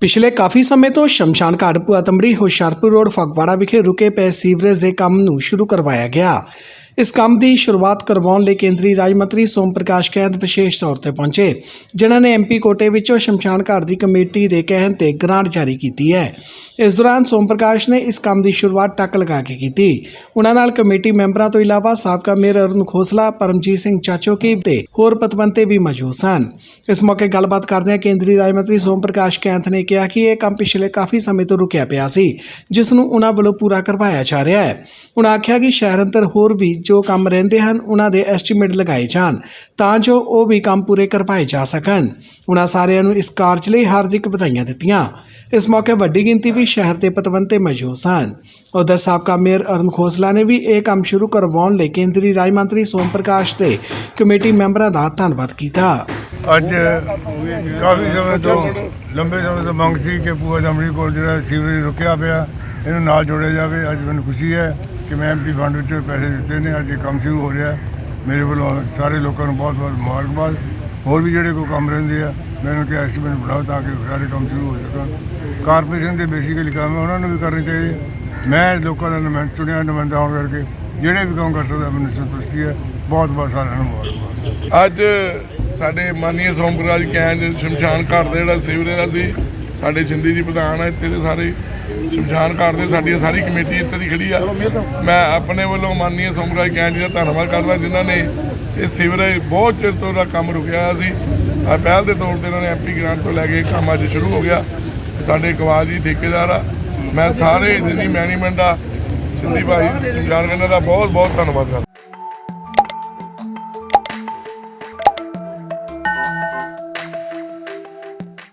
ਪਿਛਲੇ ਕਾਫੀ ਸਮੇਂ ਤੋਂ ਸ਼ਮਸ਼ਾਨ ਘਾਟ ਪੁਆਤੰਬੜੀ ਹੁਸ਼ਿਆਰਪੁਰ ਰੋਡ ਫਗਵਾੜਾ ਵਿਖੇ ਰੁਕੇ ਪਏ ਸੀਵਰੇਜ ਦੇ ਕੰਮ ਨੂੰ ਸ਼ੁਰੂ ਕਰਵਾਇਆ ਗਿਆ। ਇਸ ਕੰਮ ਦੀ ਸ਼ੁਰੂਆਤ ਕਰਵਾਉਣ ਲਈ ਕੇਂਦਰੀ ਰਾਜ ਮੰਤਰੀ ਸੋਮ ਪ੍ਰਕਾਸ਼ ਕੈਂਦ ਵਿਸ਼ੇਸ਼ ਤੌਰ ਤੇ ਪਹੁੰਚੇ, ਜਿਨ੍ਹਾਂ ਨੇ ਐਮਪੀ ਕੋਟੇ ਵਿੱਚੋਂ ਸ਼ਮਸ਼ਾਨ ਘਾਟ ਦੀ ਕਮੇਟੀ ਦੇ ਕਹਿਣ ਤੇ ਗ੍ਰਾਂਟ ਜਾਰੀ ਕੀਤੀ ਹੈ। ਇਸ ਦੌਰਾਨ ਸੋਮ ਪ੍ਰਕਾਸ਼ ਨੇ ਇਸ ਕੰਮ ਦੀ ਸ਼ੁਰੂਆਤ ਟੱਕ ਲਗਾ ਕੇ ਕੀਤੀ। ਉਹਨਾਂ ਨਾਲ ਕਮੇਟੀ ਮੈਂਬਰਾਂ ਤੋਂ ਇਲਾਵਾ ਸਾਬਕਾ ਮੇਅਰ ਅਰੁਣ ਖੋਸਲਾ, ਪਰਮਜੀਤ ਸਿੰਘ ਚਾਚੋਕੀ ਤੇ ਹੋਰ ਪਤਵੰਤੇ ਵੀ ਮੌਜੂਦ ਸਨ। ਇਸ ਮੌਕੇ ਗੱਲਬਾਤ ਕਰਦਿਆਂ ਕੇਂਦਰੀ ਰਾਜ ਮੰਤਰੀ ਸੋਮ ਪ੍ਰਕਾਸ਼ ਕੈਂਥ ਨੇ ਕਿਹਾ ਕਿ ਇਹ ਕੰਮ ਪਿਛਲੇ ਕਾਫੀ ਸਮੇਂ ਤੋਂ ਰੁਕਿਆ ਪਿਆ ਸੀ, ਜਿਸ ਨੂੰ ਉਹਨਾਂ ਵੱਲੋਂ ਪੂਰਾ ਕਰਵਾਇਆ ਜਾ ਰਿਹਾ ਹੈ। ਉਹਨਾਂ ਆਖਿਆ ਕਿ ਸ਼ਹਿਰ ਅੰਦਰ ਹੋਰ ਵੀ ਜੋ ਕੰਮ ਰਹਿੰਦੇ ਹਨ, ਉਹਨਾਂ ਦੇ ਐਸਟੀਮੇਟ ਲਗਾਏ ਜਾਣ, ਤਾਂ ਜੋ ਉਹ ਵੀ ਕੰਮ ਪੂਰੇ ਕਰਵਾਏ ਜਾ ਸਕਣ। ਉਹਨਾਂ ਸਾਰਿਆਂ ਨੂੰ ਇਸ ਕਾਰਜ ਲਈ ਹਾਰਦਿਕ ਵਧਾਈਆਂ ਦਿੱਤੀਆਂ। ਇਸ ਮੌਕੇ ਵੱਡੀ ਗਿਣਤੀ ਵਿੱਚ ਸ਼ਹਿਰ ਦੇ ਪਤਵੰਤੇ ਮੌਜੂਦ ਸਨ। ਉਧਰ ਸਾਬਕਾ ਮੇਅਰ ਅਰੁਣ ਖੋਸਲਾ ਨੇ ਵੀ ਇਹ ਕੰਮ ਸ਼ੁਰੂ ਕਰਵਾਉਣ ਲਈ ਕੇਂਦਰੀ ਰਾਜ ਮੰਤਰੀ ਸੋਮ ਪ੍ਰਕਾਸ਼ ਤੇ ਕਮੇਟੀ ਮੈਂਬਰਾਂ ਦਾ ਧੰਨਵਾਦ ਕੀਤਾ। ਅੱਜ ਕਾਫੀ ਸਮੇਂ ਤੋਂ ਲੰਬੇ ਸਮੇਂ ਤੋਂ ਮੰਗ ਸੀ ਕਿ ਪੂਆ ਦਮੜੀ ਕੋਲ ਜਿਹੜਾ ਸੀਵਰੇਜ ਰੁਕਿਆ ਪਿਆ, ਇਹਨੂੰ ਨਾਲ ਜੋੜਿਆ ਜਾਵੇ। ਅੱਜ ਮੈਨੂੰ ਖੁਸ਼ੀ ਹੈ। ਕਿ ਮੈਂ ਐਮਪੀ ਫੰਡ ਵਿੱਚੋਂ ਪੈਸੇ ਦਿੱਤੇ ਨੇ, ਅੱਜ ਇਹ ਕੰਮ ਸ਼ੁਰੂ ਹੋ ਰਿਹਾ। ਮੇਰੇ ਵੱਲੋਂ ਸਾਰੇ ਲੋਕਾਂ ਨੂੰ ਬਹੁਤ ਬਹੁਤ ਮੁਬਾਰਕਬਾਦ। ਹੋਰ ਵੀ ਜਿਹੜੇ ਕੋਈ ਕੰਮ ਰਹਿੰਦੇ ਆ ਮੈਨੂੰ ਕਿਹਾ ਸੀ, ਮੈਨੂੰ ਬਣਾਓ ਤਾਂ ਕਿ ਸਾਰੇ ਕੰਮ ਸ਼ੁਰੂ ਹੋ ਸਕਣ। ਕਾਰਪੋਰੇਸ਼ਨ ਦੇ ਬੇਸਿਕਲੀ ਕੰਮ ਹੈ ਉਹਨਾਂ ਨੂੰ ਵੀ ਕਰਨੇ ਚਾਹੀਦੇ। ਮੈਂ ਲੋਕਾਂ ਦਾ ਨੁਮਾਇੰਦਾ ਚੁਣਿਆ, ਨੁਮਾਇੰਦਾ ਹੋਣ ਕਰਕੇ ਜਿਹੜੇ ਵੀ ਕੰਮ ਕਰ ਸਕਦਾ, ਮੈਨੂੰ ਸੰਤੁਸ਼ਟੀ ਹੈ। ਬਹੁਤ ਬਹੁਤ ਸਾਰਿਆਂ ਨੂੰ ਮੁਬਾਰਕਬਾਦ। ਅੱਜ ਸਾਡੇ ਮਾਨਨੀय ਸੋਮ ਪ੍ਰਕਾਸ਼ ਕੈਂਜ ਸ਼ਮਸ਼ਾਨ ਘਾਟ ਦੇ ਜਿਹੜਾ ਸੀਵਰੇਜ ਦਾ ਸੀ, ਸਾਡੇ ਚਿੰਦੀ ਜੀ ਪ੍ਰਧਾਨ ਆ, ਇੱਥੇ ਦੇ ਸਾਰੇ ਸ਼ਮਸ਼ਾਨ ਘਾਟ ਦੇ ਸਾਡੀ ਸਾਰੀ ਕਮੇਟੀ ਇੱਥੇ ਦੀ ਖੜੀ ਆ। ਮੈਂ ਆਪਣੇ ਵੱਲੋਂ ਮਾਨਨੀय ਸੋਮ ਪ੍ਰਕਾਸ਼ ਜੀ ਦਾ ਧੰਨਵਾਦ ਕਰਦਾ ਜਿਨ੍ਹਾਂ ਨੇ ਇਹ ਸੀਵਰੇਜ ਬਹੁਤ ਚਿਰ ਤੋਂ ਦਾ ਕੰਮ ਰੁਕਿਆ ਹੋਇਆ ਸੀ। ਆ ਪਹਿਲ ਦੇ ਤੌਰ ਤੇ ਇਹਨਾਂ ਨੇ ਐਮਪੀ ਗ੍ਰਾਂਟ ਤੋਂ ਲੈ ਕੇ ਕੰਮ ਅੱਜ ਸ਼ੁਰੂ ਹੋ ਗਿਆ। ਸਾਡੇ ਕਵਾਲ ਜੀ ਠੇਕੇਦਾਰ ਆ। ਮੈਂ ਸਾਰੇ ਜਿੰਨੀ ਮੈਨੇਜਮੈਂਟ ਆ, ਸਿੰਧੀ ਭਾਈ, ਸ਼ਮਸ਼ਾਨ ਕਹਿੰਦਾ ਦਾ ਬਹੁਤ ਬਹੁਤ ਧੰਨਵਾਦ ਕਰਦਾ।